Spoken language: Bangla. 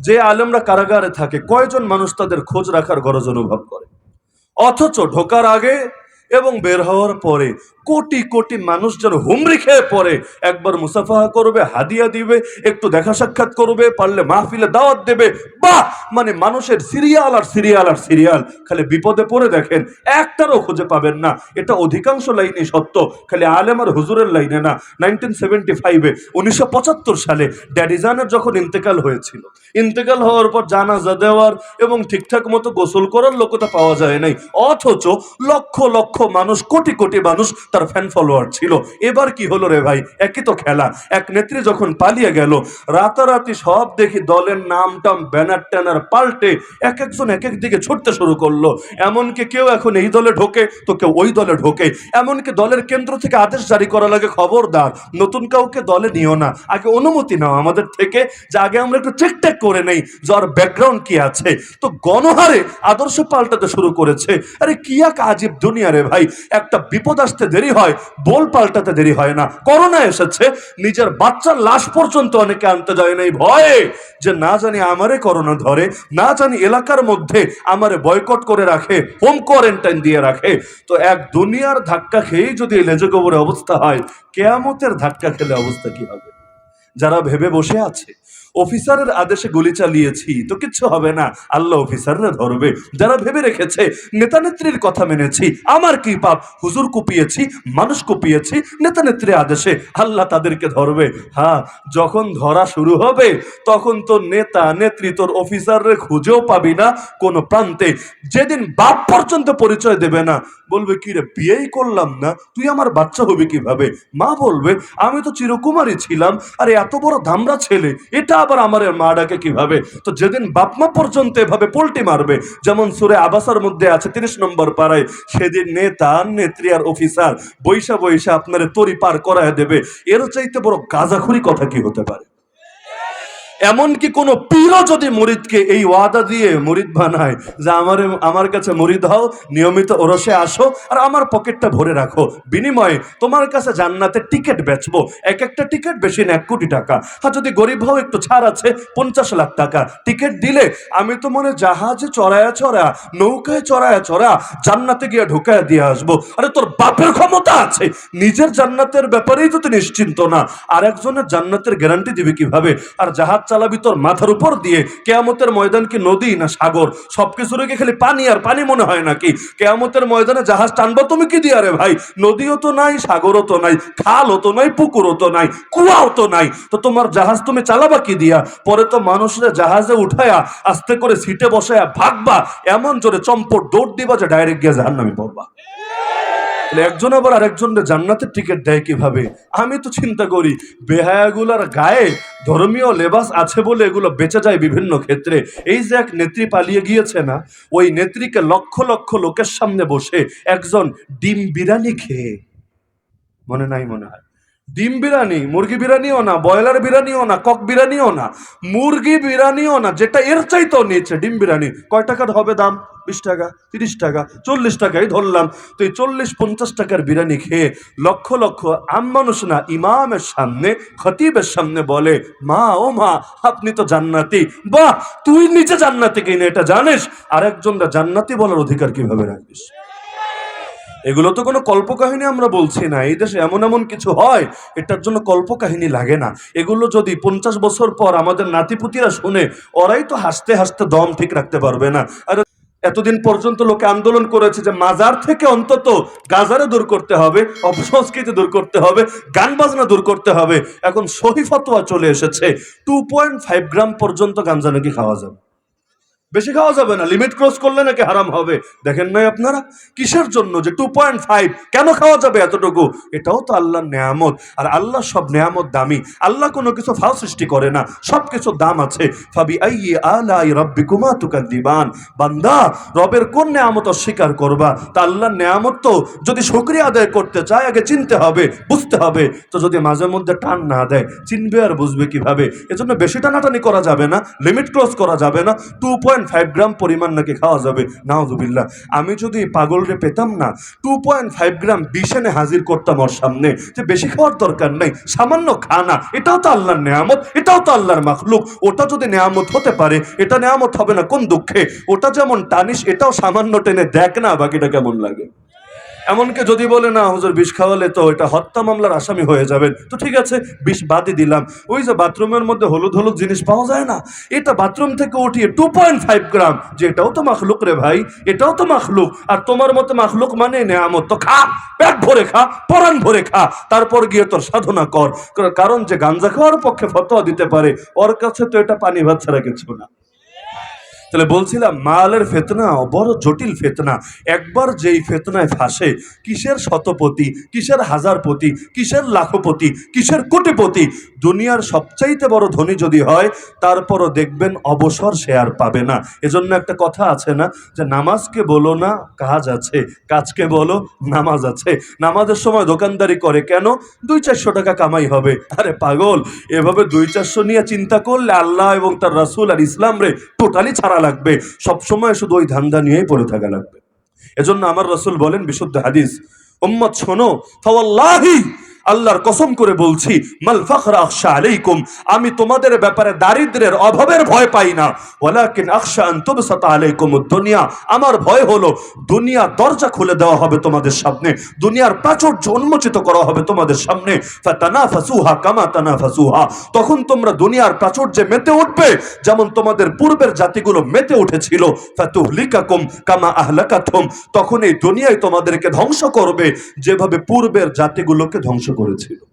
যে আলেমরা কারাগারে থাকে, কয়জন মানুষ তাদের খোঁজ রাখার গরজ অনুভব করে? অথচ ঢোকার আগে এবং বের হওয়ার পরে কোটি কোটি মানুষ যেন হুমড়ি খেয়ে পড়ে। একবার মুসাফাহা করবে, হাদিয়া দিবে, একটু দেখা সাক্ষাৎ করবে, পারলে মাহফিলে দাওয়াত দেবে। বাহ! মানে মানুষের সিরিয়াল আর সিরিয়াল আর সিরিয়াল। খালি বিপদে পড়ে দেখেন, একটারও খুঁজে পাবেন না। এটা অধিকাংশ লাইনে সত্য, খালি আলেম আর হুজুরের লাইনে না। নাইনটিন সেভেন্টি ফাইভে, উনিশশো পঁচাত্তর সালে ড্যাডিজানের যখন ইন্তেকাল হয়েছিল, ইন্তেকাল হওয়ার পর জানাজা দেওয়ার এবং ঠিকঠাক মতো গোসল করার লোকতা পাওয়া যায় নাই। অথচ লক্ষ লক্ষ মানুষ, কোটি কোটি মানুষ তার ফ্যান ফলোয়ার ছিল। এবার কি হলো রে ভাই? একই তো খেলা। এক নেত্রী যখন পালিয়ে গেল, রাতারাতি সব দেখি দলের নাম টাম, ব্যানার ট্যানার পাল্টে এক একজন এক এক দিকে ছুটতে শুরু করল। এমনকি কেউ এখন এই দলে ঢোকে, তো কেউ ওই দলে ঢোকে। এমনকি দলের কেন্দ্র থেকে আদেশ জারি করা লাগে খবরদার, নতুন কাউকে দলে নিও না। আগে অনুমতি নাও আমাদের থেকে, যে আগে আমরা একটু চেক টেক করে নেই। যে ওর ব্যাকগ্রাউন্ড কি আছে? তো গণহারে আদর্শ পাল্টাতে শুরু করেছে। আরে কি এক আজীব দুনিয়া রে ভাই। একটা বিপদ আসতে দেরি হয় বল পাল্টাতে দেরি হয় না। করোনা এসেছে, নিজের বাচ্চার লাশ পর্যন্ত অনেকে আনতে যায় নাই। ভয়ে যে না জানি আমারে করোনা ধরে, না জানি এলাকার মধ্যে আমারে বয়কট করে রাখে, হোম কোয়ারেন্টাইন দিয়ে রাখে। তো এক দুনিয়ার ধাক্কা খেয়েই যদি লেজে গোবরে অবস্থা হয়, কেয়ামতের ধাক্কা খেলে অবস্থা কি হবে? যারা ভেবে বসে আছে অফিসারের আদেশে গুলি চালিয়েছি। তো কিচ্ছু হবে না। আল্লাহ অফিসাররা ধরবে। যারা ভেবে রেখেছে নেতা নেত্রীর কথা মেনেছি, আমার কি পাপ? হুজুর কুপিয়েছি, মানুষ কুপিয়েছি নেতা নেত্রীর আদেশে আল্লাহ তাদেরকে ধরবে। হ্যাঁ যখন ধরা শুরু হবে, তখন তো নেতা নেত্রী তোর অফিসাররে খুঁজেও পাবি না কোনো প্রান্তে। যেদিন বাপ পর্যন্ত পরিচয় দেবে না। বলবে, কি রে, বিয়েই করলাম না? তুই আমার বাচ্চা হবি কীভাবে? মা বলবে, আমি তো চিরকুমারী ছিলাম। আর, এত বড় ধামরা ছেলে। এটা আবার আমার মা ডাকে কীভাবে? তো যেদিন বাপমা পর্যন্ত এভাবে পোল্টি মারবে, যেমন সুরে আবাসার মধ্যে আছে, তিরিশ নম্বর পাড়ায় সেদিন নেতা, নেত্রী আর অফিসার বৈশা বৈশা আপনার তরি পার করায় দেবে। এর চাইতে বড় গাঁজাখুরি কথা কি হতে পারে? এমনকি কোনো পীরও যদি মুরিদকে এই ওয়াদা দিয়ে মুরিদ বানায় যে আমার আমার কাছে মুরিদ হও, নিয়মিত ওরসে আসো আর আমার পকেটটা ভরে রাখো। বিনিময়ে তোমার কাছে জান্নাতের টিকিট বেচবো। এক একটা টিকিট বেশি না, এক কোটি টাকা। আর যদি গরিব হও, একটু ছাড় আছে, পঞ্চাশ লাখ টাকা। টিকিট দিলে আমি তো মনে হয় জাহাজে চড়ায়া চড়া, নৌকায় চড়ায়া চড়া জান্নাতে গিয়ে ঢুকায় দিয়ে আসব। আরে তোর বাপের ক্ষমতা আছে। নিজের জান্নাতের ব্যাপারেই তো তুই নিশ্চিন্ত না। আর একজনের জান্নাতের গ্যারান্টি দিবে কীভাবে? আর জাহাজ চালাবি তোর মাথার উপর দিয়ে। কেয়ামতের ময়দান কি নদী না সাগর? সবকিছুর কি খালি পানি আর পানি মনে হয় নাকি? কেয়ামতের ময়দানে জাহাজ টানবো তুমি কি দিয়া? রে ভাই, নদীও তো নাই, সাগরও তো নাই, খালও তো নাই, পুকুরও তো নাই, কুয়াও তো নাই। তো তোমার জাহাজ তুমি চালাবা কি দিয়া? পরে তো মানুষরা জাহাজে উঠায়া, আস্তে করে সিটে বসায়া ভাগবা, এমন জোরে চম্পট দৌড় দিবা যে ডাইরেক্ট গিয়ে জাহান্নামে পড়বা। একজন আবার আরেকজনকে জান্নাতের টিকিট দেয় কীভাবে? আমি তো চিন্তা করি, বেহায়াগুলার গায়ে ধর্মীয় লেবাস আছে বলে এগুলো বেঁচে যায় বিভিন্ন ক্ষেত্রে। এই যে এক নেত্রী পালিয়ে গিয়েছে না, ওই নেত্রীকে লক্ষ লক্ষ লোকের সামনে বসে একজন ডিম বিরিয়ানি খেয়ে। মনে নাই মনে হয়? ডিম বিরিয়ানি, মুরগি বিরিয়ানিও না, ব্রয়লার বিরিয়ানিও না, কক বিরিয়ানিও না, মুরগি বিরিয়ানিও না, যেটা এর চাইতেও নিয়েছে ডিম বিরিয়ানি। কয় টাকার হবে দাম? বিশ টাকা, তিরিশ টাকা, চল্লিশ টাকাই ধরলাম। তো এই চল্লিশ, পঞ্চাশ টাকার বিরিয়ানি খেয়ে লক্ষ লক্ষ আম মানুষ না ইমামের সামনে, খতিবের সামনে বলে, মা, ও মা, আপনি তো জান্নাতি। বাহ, তুই নিজে জান্নাতি কিনে, এটা জানিস? আরেকজনরা জান্নাতি বলার অধিকার কীভাবে রাখিস এগুলো তো কোনো কল্পকাহিনী আমরা বলছি না। এই দেশে এমন এমন কিছু হয়, এটার জন্য কল্পকাহিনী লাগে না। এগুলো যদি পঞ্চাশ বছর পর আমাদের নাতিপুতিরা শুনে, ওরাই তো হাসতে হাসতে দম ঠিক রাখতে পারবে না। আর এতদিন পর্যন্ত লোকে আন্দোলন করেছে যে মাজার থেকে অন্তত গাজারে দূর করতে হবে, অপসংস্কৃতি দূর করতে হবে গান বাজনা দূর করতে হবে। এখন সহি ফতোয়া চলে এসেছে। টু পয়েন্ট ফাইভ গ্রাম পর্যন্ত গাঞ্জা নাকি খাওয়া যাবে। বেশি খাওয়া যাবে না লিমিট ক্রস করলে নাকি হারাম হবে। দেখেন নাই আপনারা, কিসের জন্য যে টু পয়েন্ট ফাইভ কেন খাওয়া যাবে এতটুকু? এটাও তো আল্লাহর নেয়ামত। আর আল্লাহ সব নেয়ামত দামি। আল্লাহ কোনো কিছু ফাও সৃষ্টি করে না, সব কিছুর দাম আছে। ফাবি আইয়ে আলাই রব্বি কুমা তুকার দিবান বান্দা, রবের কোন নেয়ামত অস্বীকার করবা? তা আল্লাহর নেয়ামত তো যদি শুক্রিয়া আদায় করতে চায়, আগে চিনতে হবে, বুঝতে হবে। তো যদি মাঝে মধ্যে টান না দেয়, চিনবে আর বুঝবে কীভাবে? এজন্য বেশি টানাটানি করা যাবে না লিমিট ক্রস করা যাবে না। Two point point five gram পরিমাণ নাকি খাওয়া যাবে? নাওজুবিল্লাহ। আমি যদি পাগলরে পেতাম না টু পয়েন্ট ফাইভ গ্রাম বিষ এনে হাজির করতাম ওর সামনে, যে বেশি খাওয়ার দরকার নেই, সামান্য খানা এটাও তো আল্লাহর নেয়ামত, এটাও তো আল্লাহর মাখলুক। ওটা যদি নেয়ামত হতে পারে, এটা নেয়ামত হবে না, কোন দুঃখে? ওটা যেমন টানিস, এটাও সামান্য টেনে দেখ না, বাকিটা কেমন লাগে? এমনকি যদি বলে, না, হুজুর, বিষ খাওয়ালে তো এটা হত্যা মামলার আসামি হয়ে যাবেন। তো ঠিক আছে, বিষ বাদই দিলাম। ওই যে বাথরুমের মধ্যে হলুদ হলুদ জিনিস পাওয়া যায় না? এটা বাথরুম থেকে উঠিয়ে টু পয়েন্ট ফাইভ গ্রাম। যে এটাও তো মাখলুক রে ভাই, এটাও তো মাখলুক। আর তোমার মতো মাখলুক মানে নেয়ামত। তো খা, পেট ভরে খা, পরাণ ভরে খা। তারপর গিয়ে তোর সাধনা কর। কারণ যে গাঞ্জা খাওয়ার পক্ষে ফতোয়া দিতে পারে, ওর কাছে তো এটা পানি ভাত ছাড়া কিছু না। তাহলে বলছিলাম, মালের ফেতনা বড় জটিল ফেতনা। একবার যেই ফেতনায় ফাঁসে, কিসের শতপতি, কিসের হাজারপতি, কিসের লাখপতি, কিসের কোটিপতি দুনিয়ার সবচাইতে বড় ধনী যদি হয়, তারপরও দেখবেন অবসর সে আর পাবে না। এজন্য একটা কথা আছে না, যে নামাজকে বলো না, কাজ আছে। কাজকে বলো, নামাজ আছে। নামাজের সময় দোকানদারি করে কেন? দুই চারশো টাকা কামাই হবে। আরে পাগল, এভাবে দুই চারশো নিয়ে চিন্তা করলে আল্লাহ এবং তার রাসূল আর ইসলাম রে টোটালি ছাড়া লাগবে। সবসময় শুধু ওই ধান্দা নিয়েই পড়ে থাকা লাগবে। এজন্য আমার রসুল বলেন বিশুদ্ধ হাদিস, উম্মত শোনো, ফাওয়াল্লাহি আল্লাহর কসম করে বলছি, মাল ফাখরা আখশা আলাইকুম, আমি তোমাদের ব্যাপারে দারিদ্রের অভাবের ভয় পাই না। ওয়ালাকিন আখশা আন তুবসাতা আলাইকুম দুনিয়া আমার ভয় হলো, দুনিয়া দরজা খুলে দেওয়া হবে তোমাদের সামনে, দুনিয়ার প্রাচুর্য উন্মোচিত করা হবে তোমাদের সামনে। ফাতানাফাসুহা কামা তানাফাসুহা। তখন তোমরা দুনিয়ার প্রাচুর্যে মেতে উঠবে, যেমন তোমাদের পূর্বের জাতিগুলো মেতে উঠেছিল। ফাতুহলিকাকুম কামা আহলাকাতুম। তখন এই দুনিয়ায় তোমাদেরকে ধ্বংস করবে, যেভাবে পূর্বের জাতিগুলোকে ধ্বংস করেছিল।